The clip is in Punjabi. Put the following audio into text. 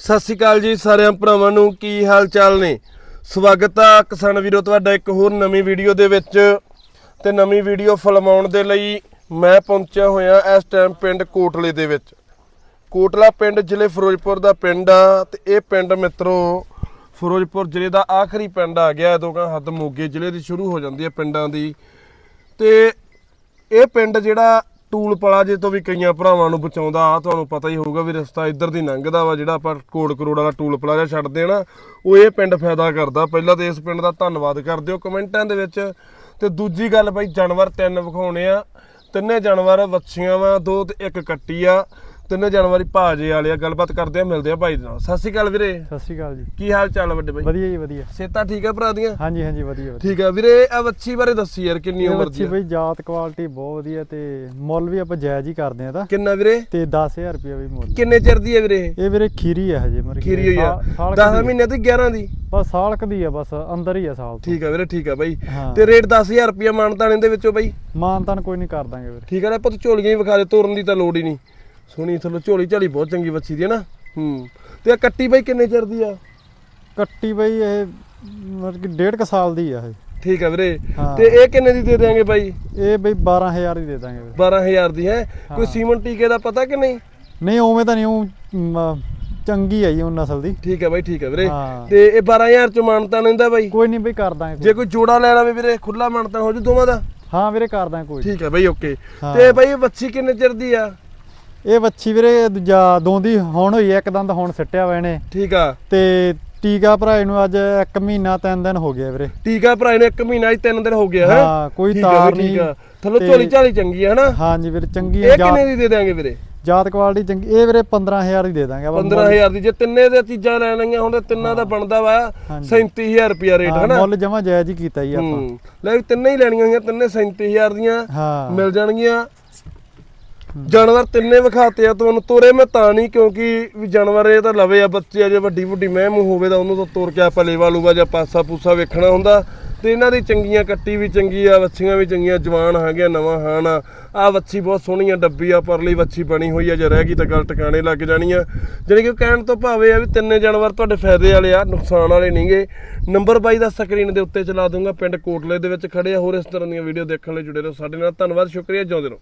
ਸਤਿ ਸ਼੍ਰੀ ਅਕਾਲ ਜੀ ਸਾਰਿਆਂ ਭਰਾਵਾਂ ਨੂੰ, ਕੀ ਹਾਲ ਚਾਲ ਨੇ? ਸਵਾਗਤ ਆ ਕਿਸਾਨ ਵੀਰੋ, ਤੁਹਾਡਾ ਇੱਕ ਹੋਰ ਨਵੀਂ ਵੀਡੀਓ ਦੇ ਵਿੱਚ। ਤੇ ਨਵੀਂ ਵੀਡੀਓ ਫਿਲਮਾਉਣ ਦੇ ਲਈ ਮੈਂ ਪਹੁੰਚਿਆ ਹੋਇਆ ਇਸ ਟਾਈਮ ਪਿੰਡ ਕੋਟਲੇ ਦੇ ਵਿੱਚ। ਕੋਟਲਾ ਪਿੰਡ ਜ਼ਿਲ੍ਹੇ ਫਿਰੋਜ਼ਪੁਰ ਦਾ ਪਿੰਡ ਆ, ਤੇ ਇਹ ਪਿੰਡ ਮਿੱਤਰੋ, ਫਿਰੋਜ਼ਪੁਰ ਜ਼ਿਲ੍ਹੇ ਦਾ ਆਖਰੀ ਪਿੰਡ ਆ ਗਿਆ। ਇਦੋਂ ਕਾ ਹੱਦ ਮੋਗੇ ਜ਼ਿਲ੍ਹੇ ਦੀ ਸ਼ੁਰੂ ਹੋ ਜਾਂਦੀ ਹੈ ਪਿੰਡਾਂ ਦੀ। ਤੇ ਇਹ ਪਿੰਡ ਜਿਹੜਾ ਟੂਲ ਪਲਾਜੇ ਤੋਂ ਵੀ ਕਈਆਂ ਭਰਾਵਾਂ ਨੂੰ ਬਚਾਉਂਦਾ ਆ ਤੁਹਾਨੂੰ ਪਤਾ ਹੀ ਹੋਊਗਾ ਵੀ ਰਸਤਾ ਇੱਧਰ ਦੀ ਲੰਘਦਾ ਵਾ, ਜਿਹੜਾ ਆਪਾਂ ਕੋੜ ਕਰੋੜ ਵਾਲਾ ਟੂਲ ਪਲਾਜਾ ਛੱਡਦੇ ਆ ਨਾ, ਉਹ ਇਹ ਪਿੰਡ ਫਾਇਦਾ ਕਰਦਾ। ਪਹਿਲਾਂ ਤੇ ਇਸ ਪਿੰਡ ਦਾ ਧੰਨਵਾਦ ਕਰ ਦਿਓ ਕਮੈਂਟਾਂ ਦੇ ਵਿੱਚ। ਤੇ ਦੂਜੀ ਗੱਲ ਬਾਈ, ਜਾਨਵਰ ਤਿੰਨ ਵਿਖਾਉਣੇ ਆ। ਤਿੰਨੇ ਜਾਨਵਰ ਵੱਛੀਆਂ ਵਾ, ਦੋ ਤੇ ਇੱਕ ਕੱਟੀ ਆ। ਤਿੰਨੇ ਜਾਨਵਰ ਹੀ ਭਾਜੇ ਵਾਲੇ ਆ ਗੱਲਬਾਤ ਕਰਦੇ ਆ ਮਿਲਦੇ ਆ ਭਾਈ ਦੇ ਨਾਲ। ਸਤਿ ਸ਼੍ਰੀ ਅਕਾਲ ਵੀਰੇ। ਸਤਿ ਸ਼੍ਰੀ ਅਕਾਲ ਜੀ। ਕੀ ਹਾਲ ਚਾਲ ਆ ਵੱਡੇ ਬਾਈ? ਵਧੀਆ ਜੀ ਵਧੀਆ। ਸੇਤਾ ਠੀਕ ਆ ਭਰਾ ਦੀਆਂ? ਹਾਂਜੀ ਹਾਂਜੀ ਵਧੀਆ ਵਧੀਆ। ਠੀਕ ਆ। ਵੀਰੇ ਆ ਵੱਛੀ ਬਾਰੇ ਦੱਸੀ ਯਾਰ ਕਿੰਨੀ ਉਮਰ ਦੀ ਆ? ਬਈ ਜਾਤ ਕੁਆਲਿਟੀ ਬਹੁਤ ਵਧੀਆ ਤੇ ਮੁੱਲ ਵੀ ਆਪਾਂ ਜਾਇਜ਼ ਹੀ ਕਰਦੇ ਆ ਤਾਂ। ਕਿੰਨਾ ਵੀਰੇ? ਤੇ 10000 ਰੁਪਏ ਵੀ ਮੁੱਲ। ਕਿੰਨੇ ਚਿਰ ਦੀ ਹੈ ਵੀਰੇ ਇਹ? ਵੀਰੇ ਖੀਰੀ ਆ ਹਜੇ ਮਰ ਖੀਰੀ ਹੋਈ ਆ। 10 ਮਹੀਨੇ ਤੋਂ 11 ਦੀ? ਬਸ ਸਾਲ ਕੁ ਦੀ ਆ ਬਸ ਅੰਦਰ ਹੀ ਆ ਸਾਲ ਠੀਕ ਆ ਵੀਰੇ ਠੀਕ ਆ ਬਾਈ। ਹਾਂ। ਤੇ ਰੇਟ 10000 ਰੁਪਿਆ ਮਾਨਤਾਨ ਇਹਦੇ ਵਿੱਚੋਂ ਬਾਈ? ਮਾਨ ਤਾਨ ਕੋਈ ਨਹੀਂ ਕਰ ਦਾਂਗੇ ਵੀਰੇ। ਠੀਕ ਆ ਨਾ ਪੁੱਤ ਝੋਲੀਆਂ ਹੀ ਵਿਖਾ ਦੇ ਤੋਰਨ ਦੀ ਤਾਂ ਲੋੜ ਹੀ ਨਹੀਂ। ਸੋਹਣੀ ਥੱਲੋਂ ਝੋਲੀ ਝਾਲੀ ਬਹੁਤ ਚੰਗੀ ਬੱਚੀ ਦੀ ਹੈ ਨਾ? ਹੂੰ। ਤੇ ਆ ਕੱਟੀ ਬਾਈ ਕਿੰਨੇ ਚਿਰ ਦੀ ਆ? ਕੱਟੀ ਬਈ ਇਹ ਮਤਲਬ ਕਿ ਡੇਢ ਕੁ ਸਾਲ ਦੀ ਆ ਇਹ। ਠੀਕ ਆ ਵੀਰੇ। ਹਾਂ। ਤੇ ਇਹ ਕਿੰਨੇ ਦੀ ਦੇ ਦੇਾਂਗੇ ਬਾਈ? ਇਹ ਬਈ 12000 ਦੀ ਦੇ ਦਾਂਗੇ ਵੀਰੇ। 12000 ਦੀ ਹੈ। ਕੋਈ ਹਾਂ। ਸੀਮਨ ਟੀਕੇ ਦਾ ਪਤਾ ਕਿ ਨਹੀਂ? ਨਹੀਂ ਉਵੇਂ ਤਾਂ ਨਹੀਂ ਉਹ ਚੰਗੀ ਆ ਜੀ ਉਹ ਨਸਲ ਦੀ। ਠੀਕ ਆ ਬਾਈ ਠੀਕ ਆ ਵੀਰੇ। ਹਾਂ। ਤੇ ਇਹ 12000 ਚ ਮਾਨਤਾਨ ਲੈਂਦਾ ਬਾਈ? ਕੋਈ ਨਹੀਂ ਬਈ ਕਰ ਦਾਂਗੇ ਜੇ ਕੋਈ। ਜੋੜਾ ਲੈਣਾ ਵੀ ਵੀਰੇ ਖੁੱਲਾ ਮਾਨਤਾਨ ਹੋ ਜੂ ਦੋਵਾਂ ਦਾ? ਹਾਂ ਵੀਰੇ ਕਰ ਦਾਂਗੇ ਕੋਈ। ਠੀਕ ਆ ਬਾਈ ਓਕੇ। ਹਾਂ। ਤੇ ਬਾਈ ਇਹ ਬੱਚੀ ਕਿੰਨੇ ਚਿਰ ਦੀ ਆ? ਇਹ ਵੱਛੀ ਵੀਰੇ ਦੂਜਾ ਦੋਂਦੀ ਹੁਣ ਹੋਈ ਆ, ਇੱਕ ਦੰਦ ਹੁਣ ਸਿੱਟਿਆ ਹੋਇਆ ਇਹਨੇ। ਠੀਕ ਆ। ਤੇ ਟੀਕਾ ਭਰਾ ਨੂੰ ਅੱਜ 1 ਮਹੀਨਾ 3 ਦਿਨ ਹੋ ਗਿਆ ਵੀਰੇ। ਟੀਕਾ ਭਰਾ ਇਹਨੂੰ ਇੱਕ ਮਹੀਨਾ ਹੀ ਤਿੰਨ ਦਿਨ ਹੋ ਗਿਆ ਹੈ? ਹਾਂ, ਕੋਈ ਤਾਰ ਨਹੀਂ। ਥੱਲੋਂ ਝੋਲੀ ਝਾਲੀ ਚੰਗੀ ਹੈ ਹਨਾ? ਹਾਂਜੀ ਵੀਰੇ ਚੰਗੀ ਇਹ ਆ, ਕਿੰਨੇ ਦੀ ਦੇ ਦਿਆਂਗੇ ਵੀਰੇ? ਜਾਤ ਕੁਆਲਿਟੀ ਚੰਗੀ ਇਹ ਵੀਰੇ 15000 ਦੀ ਦੇ ਦਾਂਗੇ ਆਪਾਂ 15000 ਦੀ ਜੇ ਤਿੰਨੇ ਦੇ ਚੀਜ਼ਾਂ ਲੈਣੀਆਂ ਹੁਣ ਤੇ ਤਿੰਨਾਂ ਦਾ ਬਣਦਾ ਵਾ ਹਾਂਜੀ। 37000 ਰੁਪਿਆ ਰੇਟ ਹਾਂ, ਹਨਾ? ਮੁੱਲ ਜਮਾ ਜਾਇਜ਼ ਹੀ ਕੀਤਾ ਜੀ ਆਪਾਂ। ਹੂੰ। ਲੈ ਤਿੰਨੇ ਹੀ ਲੈਣੀਆਂ ਹੋਈਆਂ ਤਿੰਨੇ 37000 ਦੀਆਂ ਹਾਂ। ਮਿਲ ਜਾਣਗੀਆਂ। ਜਾਨਵਰ ਤਿੰਨੇ ਵਿਖਾਤੇ ਆ ਤੁਹਾਨੂੰ ਤੋਰੇ, ਮੈਂ ਤਾਂ ਨਹੀਂ, ਕਿਉਂਕਿ ਵੀ ਜਾਨਵਰ ਇਹ ਤਾਂ ਲਵੇ ਆ, ਬੱਚੇ ਆ, ਜੇ ਵੱਡੀ ਵੱਡੀ ਮਹਿਮ ਹੋਵੇ ਤਾਂ ਉਹਨੂੰ ਤਾਂ ਤੋਰ ਕੇ ਆਪਾਂ ਲੇਵਾ ਲੂਗਾ ਜਾਂ ਪਾਸਾ ਪੂਸਾ ਵੇਖਣਾ ਹੁੰਦਾ। ਤੇ ਇਹਨਾਂ ਦੀ ਚੰਗੀਆਂ ਕੱਟੀ ਵੀ ਚੰਗੀ ਆ, ਵੱਛੀਆਂ ਵੀ ਚੰਗੀਆਂ, ਜਵਾਨ ਹੈਗੀਆਂ ਨਵਾਂ ਹਾਨ ਆ। ਆ ਵੱਛੀ ਬਹੁਤ ਸੋਹਣੀ ਆ, ਡੱਬੀ ਆ, ਪਰਲੀ ਵੱਛੀ ਬਣੀ ਹੋਈ ਆ, ਜੇ ਰਹਿ ਗਈ ਤਾਂ ਗੱਲ ਟਿਕਾਣੇ ਲੱਗ ਜਾਣੀ ਆ। ਜਾਣੀ ਕਿ ਕਹਿਣ ਤੋਂ ਭਾਵੇਂ ਆ ਵੀ ਤਿੰਨੇ ਜਾਨਵਰ ਤੁਹਾਡੇ ਫਾਇਦੇ ਵਾਲੇ ਆ, ਨੁਕਸਾਨ ਵਾਲੇ ਨਹੀਂਗੇ ਨੰਬਰ ਬਾਈ ਦਾ ਸਕਰੀਨ ਦੇ ਉੱਤੇ ਚਲਾ ਦੂੰਗਾ, ਪਿੰਡ ਕੋਟਲੇ ਦੇ ਵਿੱਚ ਖੜੇ ਆ। ਹੋਰ ਇਸ ਤਰ੍ਹਾਂ ਦੀਆਂ ਵੀਡੀਓ ਦੇਖਣ ਲਈ ਜੁੜੇ ਰਹੋ ਸਾਡੇ ਨਾਲ। ਧੰਨਵਾਦ, ਸ਼ੁਕਰੀਆ, ਜਿਉਂਦੇ ਰਹੋ।